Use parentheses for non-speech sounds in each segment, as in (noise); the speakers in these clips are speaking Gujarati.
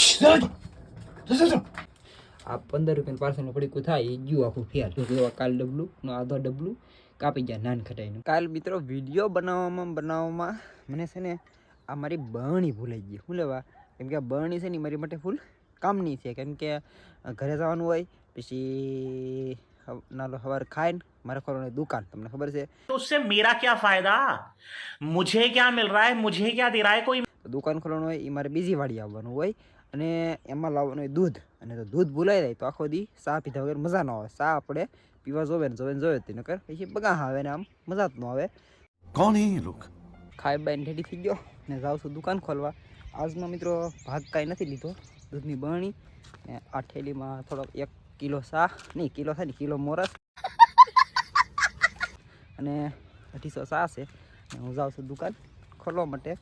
આ પંદર રૂપિયા રૂપિયાનું પાર્સલનું પડીકું થાય એ ગયું આખું ફેર. કાલ ડબલું નો આધો ડબલું કાપી ગયા નાન ખટાઈને. કાલ મિત્રો વીડિયો બનાવવામાં બનાવવામાં મને છે ને આ મારી બરણી ભૂલાઈ ગઈ. શું લેવા? કેમ કે આ બરણી છે ને મારી માટે ફૂલ કામની છે. કેમ કે ઘરે જવાનું હોય પછી નાલો સવાર ખાઈને મારે ખોરાની દુકાન. તમને ખબર છે? ઉસસે મેરા ક્યા ફાયદા? મુજે ક્યા મિલ રહા હે? મુજે ક્યા દે રહા હે કોઈ? દુકાન ખોલવાનું હોય એ મારે બીજી વાડી આવવાનું હોય. અને એમાં લાવવાનું હોય દૂધ. અને તો દૂધ ભૂલાઈ જાય તો આખો દી સા પીધા વગર મજા ન આવે. સા આપણે પીવા જોવે ને જોવે ને જોવે તે નકર પછી બગા આવે ને આમ મજા જ ન આવે. કોણ એ લોક? ખાઈ બાઈને રેડી થઈ ગયો ને જાઉં છું દુકાન ખોલવા. આજમાં મિત્રો ભાગ કાંઈ નથી લીધો. દૂધની બરણી ને આ ઠેલીમાં થોડો એક કિલો સા નહીં કિલો થાય ને કિલો મોરસ. અને અઢીસો સા છે. હું જાઉં છું દુકાન ખોલવા માટે.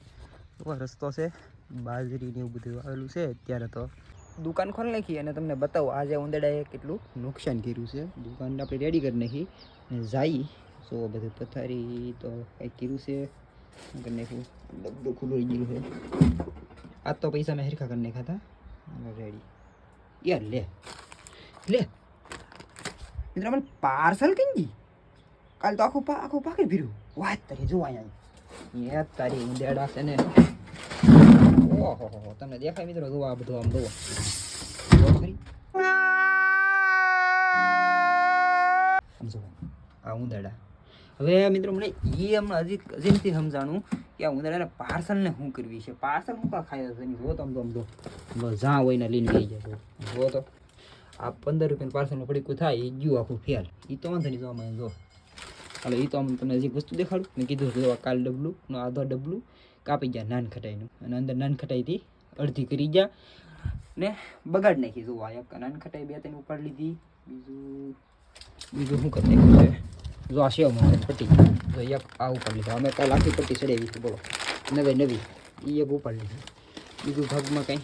રસ્તો છે. બાજરી ને એવું બધું આવેલું છે અત્યારે તો. દુકાન ખોલી નાખી અને તમને બતાવું, આજે ઉંદડાએ કેટલું નુકસાન કર્યું છે. દુકાન આપણે રેડી કરી નાખી ને જાઈ. તો બધું પથારી તો કંઈક કર્યું છે. કરી નાખ્યું ડબ્બો ખુલ્લું રહી ગયું છે. આજ તો પૈસા મેં હરખા કરી નાખ્યા રેડી યાર, લે. લે. મિત્રો, મને પાર્સલ કઈ ગઈ? કાલ તો આખું આખું પાકે ફીર્યું વાત તારી જોવા અહીંયા. તારી ઉંદેડા છે ને. ઓહો હો તમને દેખાય મિત્રો જોવા આ બધું આમ ખરી આ ઉંદરડા. હવે મિત્રો મને એ હમણાં હજી હજી સમજાણું કે આ ઉંદરડાના પાર્સલને શું કરવી છે? પાર્સલ હું કાં ખાઈ જશે જો તો આમ તો આમ તો જ્યાં હોય ને લઈને લઈ જાય જો તો. આ પંદર રૂપિયાનું પાર્સલનું પડીકું થાય એ ગયું આખું ફેલ એ તો વાંધો નહીં જોવામાં જો હાલો એ તો આમ તમને હજી વસ્તુ દેખાડું. મેં કીધું જો કાલ ડબલું, નો આધો ડબલું. કાપી ગયા નાન ખટાઈનું. અને અંદર નાન ખટાઈથી અડધી કરી ગયા. ને બગાડ નાખી જુઓ આ એક નાન ખટાઈ બે ત્રણ ઉપાડી લીધી. બીજું બીજું શું કરી નાખ્યું છે? જો આ સેવ મને પટ્ટી. જો એક આ ઉપાડી લીધો. અમે કાલ આખી પટ્ટી ચડાવી હતી, બોલો. નવી નવી. એ એક ઉપાડી લીધી. બીજું ભાગમાં કંઈ.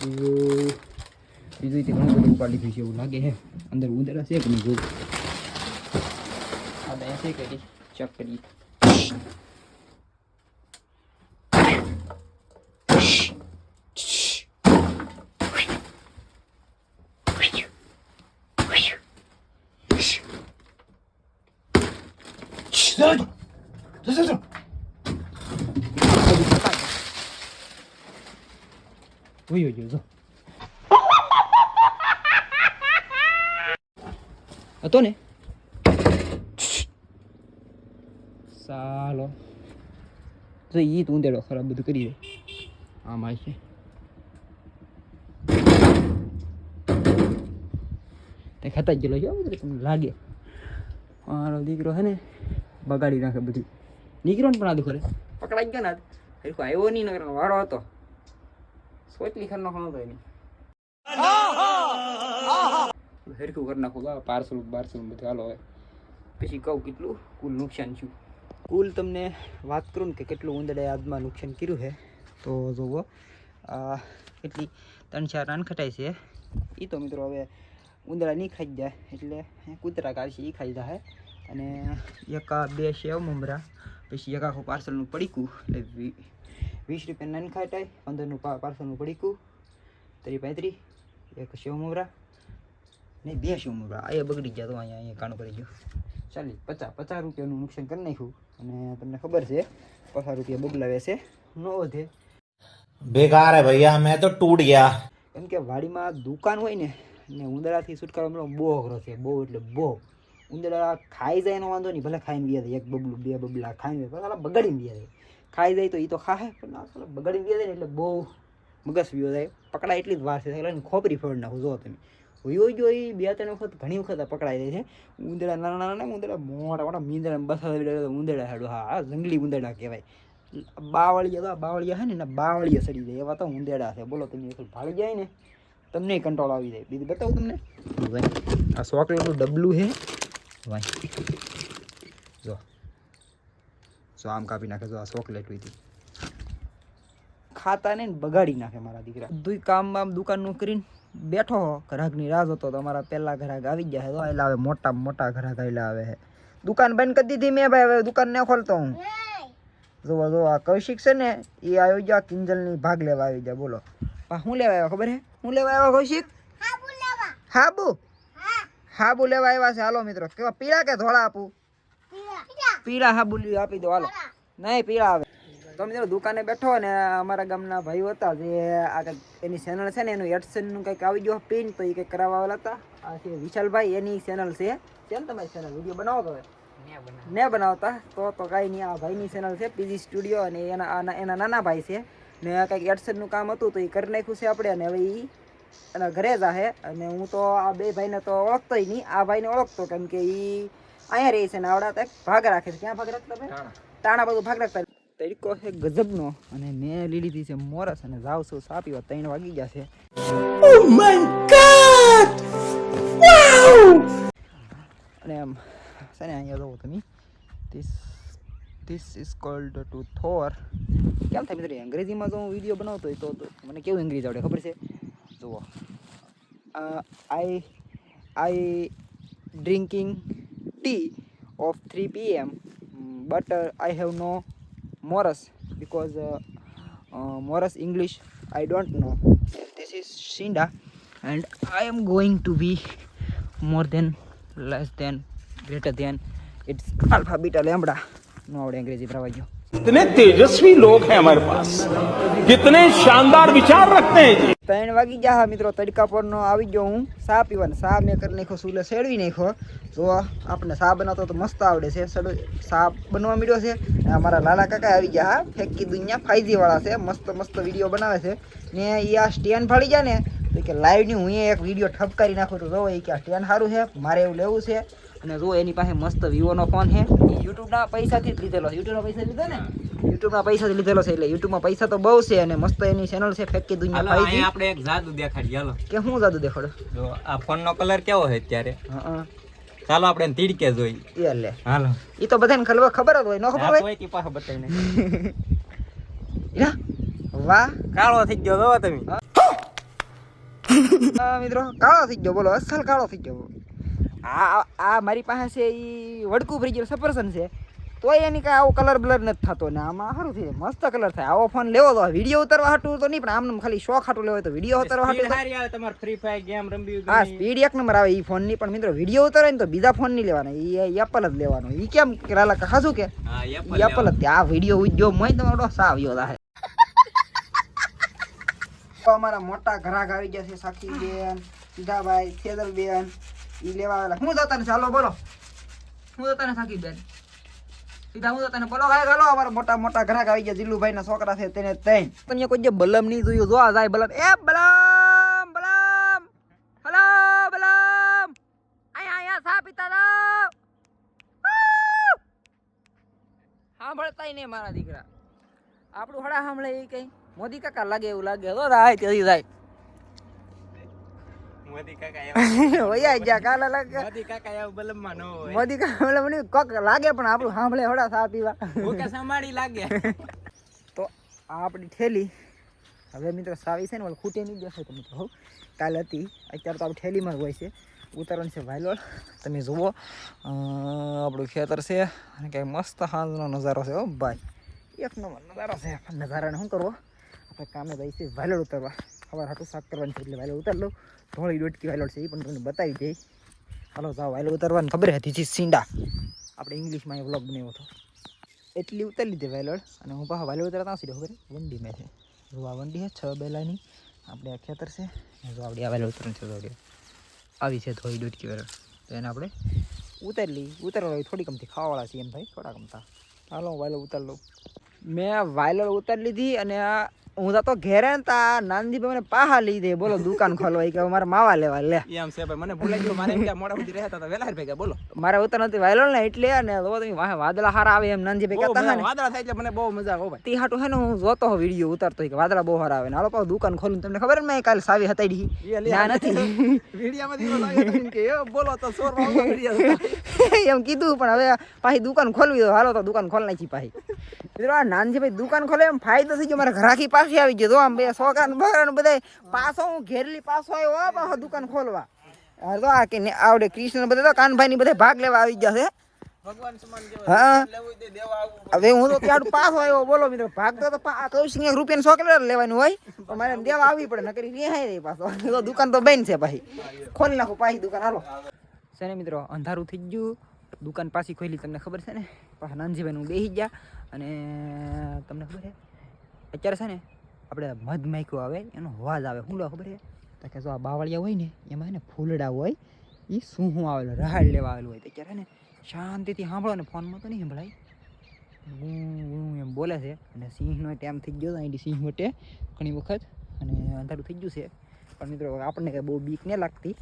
બીજું બીજું રીતે ઘણું બધું ઉપાડી લીધું છે એવું લાગે છે. અંદર ઉંદરા છે કે નહીં જોયું આ બે છે કરી ચેક કરી ઉયો જો જો હતો ને સાલો જો ઈ તું ઉંદેડો ખરાબ બધું કરી દે આમાં છે તે ખાતા જ ગયેલો છે હો મિત્રો તમને લાગે મારો દીકરો છે ને બગાડી નાખે બધું દીકરો ને પણ આદુ કરે પકડાઈ ગયો ને આજ હરખો આવ્યો નહીં નગર વાળો હતો સોચલી ખર નાખવાનો તો એની. હરખું કરી નાખું બા પાર્સલ બારસલ બધું હાલો હવે. પછી કહું કેટલું? કુલ નુકસાન છું કુલ તમને વાત કરું ને કે કેટલું ઉંદરે આજમાં નુકસાન કર્યું છે? તો જુઓ આ કેટલી ત્રણ ચાર રાન ખટાય છે. એ તો મિત્રો હવે ઉંદરા નહીં ખાઈ જાય એટલે કૂતરા કાઢશે એ ખાઈ જાય અને એકા બે સેવ મમરા પછી એક આખું પાર્સલનું પડીકું. એટલે વી- વીસ રૂપિયા નાન ખાટાઈ પંદરનું પાર્સલનું પડીકું ત્રી પાંત્રી એક શિવમુરા ને બે શિવમુરા અહીંયા બગડી ગયા તો અહીંયા અહીંયા કાણું કરી ગયું ચાલી પચાસ પચાસ રૂપિયાનું નુકસાન કરી નાખ્યું. અને તમને ખબર છે પચાસ રૂપિયા બગલાવે છે ન વધે. બેકાર હે ભૈયા મેં તો તૂટ ગયા કેમ કે વાડીમાં દુકાન હોય ને ને ઉંદરાથી છુટકારો મળો બહુ અઘરો છે બહુ એટલે બહુ. ઉંદરા ખાઈ જાય એનો વાંધો નહીં ભલે ખાઈને ગયા એક બબલું બે બબલા ખાઈને બગાડીને ગયા ખાઈ જાય તો એ તો ખાહે, પણ સાલા બગાડીને વ્યા જાય ને એટલે બહુ મગસ વ્યો જાય. પકડાય એટલી જ વાર છે એટલે ખોપરી ફોડ નાખું, જો તમે. હોયો જો એ બે ત્રણ વખત, ઘણી વખત પકડાઈ જાય છે. ઉંદરા નાના નાના ને ઉંદરા મોટા મોટા, મીંદડા બસ ઉંદરા હાડું, હા જંગલી ઉંદરડા કહેવાય. બાવળિયા તો બાવળિયા છે ને, એના બાવળિયા સડી જાય, એવા તો ઉંદેડા છે. બોલો તમે ભાળી જાય ને, તમને કંટ્રોલ આવી જાય. બીજું બતાવું તમને. ભાઈ આ ચોકલેટનું ડબલું છે ભાઈ જો. જો આમ કાપી નાખે તો આ ચોકલેટ હતી ખાતા ને બગાડી નાખે મારા દીકરા. દુઈ કામ આમ દુકાનનું કરીને બેઠો હો. ગ્રાહકની રાહ જોતો તો અમારા પહેલા ગ્રાહક આવી ગયા છે તો એટલે આવે મોટા મોટા ગ્રાહક આવેલા આવે છે દુકાન બંધ કરી દીધી મેં ભાઈ હવે દુકાન ન ખોલતો હું. જોવા જો આ કૌશિક છે ને એ આવી ગયા કિંજલની ભાગ લેવા આવી ગયા બોલો. પા હું લેવા આવ્યો ખબર હે? હું લેવા આવ્યો કૌશિક? હાબુ હાબુ લેવા આવ્યા છે. હાલો મિત્રો કેવા પીળા કે ધોળા આપું? પીળા લ્યો આપી દો, હાલો. નહીં, પીળા આવે. તમે જો દુકાને બેઠો ને, અમારા ગામના ભાઈઓ હતા, જે આ એની ચેનલ છે ને, એનું એડસનનું કંઈક આવી ગયો પિન, તો એ કંઈક કરાવવા આવેલા હતા. આ છે વિશાલભાઈ, એની ચેનલ છે. છે તમારી ચેનલ વીડિયો બનાવો તો ને બનાવતા? તો તો કાંઈ નહીં, આ ભાઈની ચેનલ છે પીજી સ્ટુડિયો અને એના એના નાના ભાઈ છે. ને કંઈક એડસનનું કામ હતું, તો એ કરી નાખ્યું છે આપણે, અને હવે એ એના ઘરે જ છે. અને હું તો આ બે ભાઈને તો ઓળખતો નહીં, આ ભાઈને ઓળખતો, કેમ કે એ અહીંયા રહે છે ને આવડા તો ભાગ રાખે છે. ક્યાં ભાગ રાખતા તાણા. બધું ભાગ રાખતા તરીકો છે ગજબનો અને મેં લઈ લીધી છે મોરસ અને જાવ છું સાપી પીવા ત્રણ વાગી ગયા છે. અને એમ છે ને અહીંયા જોવો તમે. This this is called to થોર કેમ થાય મિત્રો? અંગ્રેજીમાં જો હું વીડિયો બનાવતો હોય તો તો મને કેવું અંગ્રેજી આવડે ખબર છે? જુઓ. I I drinking tea of three P M but I have no મોરસ uh, uh, Morris English I don't know. This is Shinda, and I am going to be more than, less than, greater than. It's alpha beta lambda. નો આવડે અંગ્રેજી ભરાવા ગયો कितने तेजस्वी लोग हैं हमारे पास कितने शानदार विचार रखते हैं जी ત્રણ વાગી ગયા હા મિત્રો તડકા પરનો આવી ગયો હું સા પીવાનો સા મેં કરી નાખ્યો સુલે શેડવી નાખ્યો જો આપણે સા બનાવતો તો મસ્ત આવડે છે સડો સા બનવા મળ્યો છે અને અમારા લાલા કાકા આવી ગયા હા ફેંકી દુનિયા ફાઈજી વાળા છે મસ્ત મસ્ત વિડીયો બનાવે છે ને એ આ સ્ટેન્ડ ફાડી જાય ને તો કે લાઈવની હું એક વિડીયો ઠપકારી નાખું તો જો એ કે આ સ્ટેન્ડ સારું છે મારે એવું લેવું છે અને જો એની પાસે મસ્ત વિવોનો ફોન છે એ યુટ્યુબના પૈસાથી જ લીધેલો છે. યુટ્યુબના પૈસા લીધા ને? યુટ્યુબના પૈસાથી લીધેલો છે એટલે યુટ્યુબમાં પૈસા તો બહુ છે અને મસ્ત એની ચેનલ છે ફેંકી દુનિયા ફાઈ આપણે એક જાદુ દેખાડી હાલો. કે હું જાદુ દેખાડો? જો આ ફોનનો કલર કેવો છે અત્યારે? હા ચાલો આપણે તીડકે જોઈ. એ લે. હાલો. એ તો બધાને ખબર ખબર જ હોય ન ખબર હોય? તી પાસે બતાવીને. (laughs) ઈરા, વાહ. કાળો થઈ ગયો તો તમે. મિત્રો કાળો થઈ ગયો બોલો અસલ કાળો થઈ ગયો. આ આ- મારી પાસે છે એ વડકું ભરી સફરસન છે. તો એની કાંઈ આવો કલર બ્લર નથી થતો ને આમાં સારું થઈ મસ્ત કલર થાય. આવો ફોન લેવો તો વીડિયો ઉતારવા હાટું તો નહીં પણ આમ ખાલી શોખ હાટું લેવો તો વીડિયો ઉતારવા હાટું તમારે ફ્રી ફાયર ગેમ રમવી હા સ્પીડ એક નંબર આવે એ ફોનની પણ મિત્રો વીડિયો ઉતારે ને તો બીજા ફોન નહીં લેવાનો. એ એપલ જ લેવાનો. એ કેમ કે ખાસું કે? એપલ જ આ વીડિયો ઉજ્જો મોય તમારો સાવ આવ્યો થાય અમારા મોટા ઘરાક આવી ગયા છે સાખી બેન સીધાભાઈ ખેદર બેન ઈ લેવા હું જતા ને ચાલો બોલો. હું જતા ને સાખી બેન. સીધા હું તને બોલો ભાઈ ચાલો અમારા મોટા મોટા ગ્રાહક આવી ગયા. જીલુભાઈ ના છોકરા છે, તેને તૈન તમને કોઈ જે બલમ નહીં જોયું. જોવા જાય બલમ. એ બલમ બલમ. હલો, બલમ. અહીંયા અહીંયા સા પિતા જાઓ સાંભળતા નહીં મારા દીકરા. આપણું હડા સાંભળે એ કઈ. મોદી કાકા લાગે એવું લાગે. તો રાય તેથી જાય (laughs) મોદી કાકા એવા વયા જા કાલા લાગે. મોદી કાકા એવું બલમમાં ન હોય. મોદી કાકા મને મને કોક લાગે પણ આપણું સાંભળે હડા સા પીવા. ભૂકા સંભાળી લાગે. (laughs) તો આ આપણી ઠેલી હવે મિત્રો સાવી છે ને ઓલી ખૂટે નહીં દેખાય તો મિત્રો કાલ હતી અત્યારે તો આપણે ઠેલીમાં હોય છે. ઉતારણ છે વાયલોળ. તમે જુઓ આપણું ખેતર છે. અને કંઈ મસ્ત હાંજનો નજારો છે હો ભાઈ. એક નંબર નજારો છે. નજારાને શું કરવો? આપણે કામે જઈશું છે વાયલોળ ઉતારવા. સવાર હાટું શાક કરવાની છે એટલે વાયલો ઉતાર લઉં ધોળી ડોટકી વાયલો છે, એ પણ તમને બતાવી દઈ. હાલો, જાઓ, વાયલો ઉતારવાની ખબર હતી જે સીંડા. આપણે ઇંગ્લિશમાં એ વ્લોગ બનાવ્યો હતો. એટલી ઉતારી લીધી વેલોડ અને હું પાછા વાયલો ઉતારતા સીધો ખબર વંડી મેં છે જો વંડી છે, છ બેલાની. આપણે આ ખેતર છે. જો આપણી આ વાયલો ઉતરણ છે આવી છે ધોળી ડોટકી વેલોડ તો એને આપણે ઉતારી લઈ ઉતારવા થોડી કમથી ખાવાવાળા છીએ એમ ભાઈ થોડા કમતા. હાલો, વાયલો ઉતાર લઉં. મેં વાયલોડ ઉતારી લીધી, અને આ હું તો ઘેરે ને તા નાનદીભાઈ મને પાહા લઈ દે. બોલો દુકાન ખોલવા. ઈ કે હવે મારે માવા લેવા લે. એમ છે ભાઈ મને ભૂલાઈ ગયું. મારે એમ કે મોડા સુધી રહેતા હતા. વેલા ભેગા બોલો. મારે ઉતર નથી વાયલોડ ને એટલે અને જો તમે વાહે વાદળા હારા આવે એમ નાનજીભાઈ બહુ કહેતા હતા મજા- ને વાદળા થાય એટલે મને બહુ મજા આવે હો ભાઈ. તે હાટું હે ને હું જોતો હો વીડિયો ઉતારતો હોય કે વાદળા બહુ સારા આવે ને. હાલો પાછું દુકાન ખોલું તમને ખબર ને મેં કાલે સાવી હતાડી એ લે. ના નથી. (laughs) વિડીયામાંથી એવો લાગે તો એમ કે એ બોલો તો સોર વાળો વીડિયો (laughs) એમ કીધું પણ હવે પાછી દુકાન ખોલવી દો હાલો તો દુકાન ખોલ નાખી પાછી મિત્રો આ નાનજી ભાઈ દુકાન ખોલે એમ ફાયદો થઈ ગયો. મારા ઘરાકી પાછી આવી ગયો. આમ બે સોકાન બકરાન બધા પાછો હું ઘેરલી પાછો આવ્યો હો પાછો દુકાન ખોલવા. હા તો આ કે આવડે કૃષ્ણ બધા તો કાનભાઈ ની બધા ભાગ લેવા આવી ગયા છે. હા. લેવું તે દેવા આવવું હવે હું તો ત્યાં પાસ આવ્યો બોલો મિત્રો ભાગ તો કૌશિક એક ચોકલેટ લેવાનું હોય. પણ મારે દેવા આવવી પડે નકરી રિહાય રહી પાછો. દુકાન તો બંધ છે ભાઈ. ખોલી નાખો પાછી દુકાન હાલો. છે ને મિત્રો અંધારું થઈ ગયું. દુકાન પાછી ખોલી તમને ખબર છે ને? પાછા નાનજીભાઈ હું બેસી ગયા. અને તમને ખબર છે? અત્યારે છે ને, આપણે મધ માખ્યું આવે, એનો અવાજ આવે. શું ખબર છે? તો કે જો આ બાવળિયા હોય ને, એમાં ને ફૂલડા હોય એ શું હું આવેલું રાહડ લેવા આવેલું હોય. તો અત્યારે ને, શાંતિથી સાંભળો ને, ફોનમાં તો નહીં સંભળાય. એમ બોલે છે. અને સિંહનો ટાઈમ થઈ ગયો અહીંથી સિંહ વટે ઘણી વખત, અને અંધારું થઈ ગયું છે. પણ મિત્રો, આપણને કંઈ બહુ બીક નહીં લાગતી.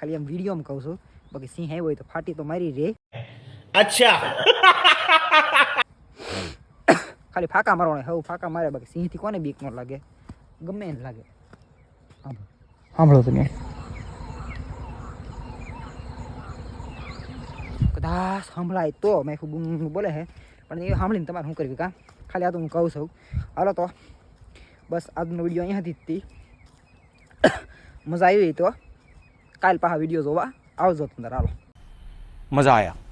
ખાલી આમ વીડિયો કહું છું. બાકી સિંહ આવ્યો હોય તો ફાટી તો મારી રે. અચ્છા. (laughs) ખાલી ફાંકા મારવાના હવે ફાંકા મારે બાકી સિંહથી કોને બીક ન લાગે? ગમે એને લાગે. સાંભળો. તમે. કદાચ સાંભળાય તો, મેં ખૂબ બોલે હે. પણ એ સાંભળીને તમારે શું કર્યું કા? ખાલી આ તો હું કહું છું. હાલો તો. બસ આજનો વીડિયો અહીંયાથી જ હતી (coughs) મજા આવી તો. કાલ પાછા વીડિયો જોવા. આવજો અંદર હાલો. મજા આવ્યા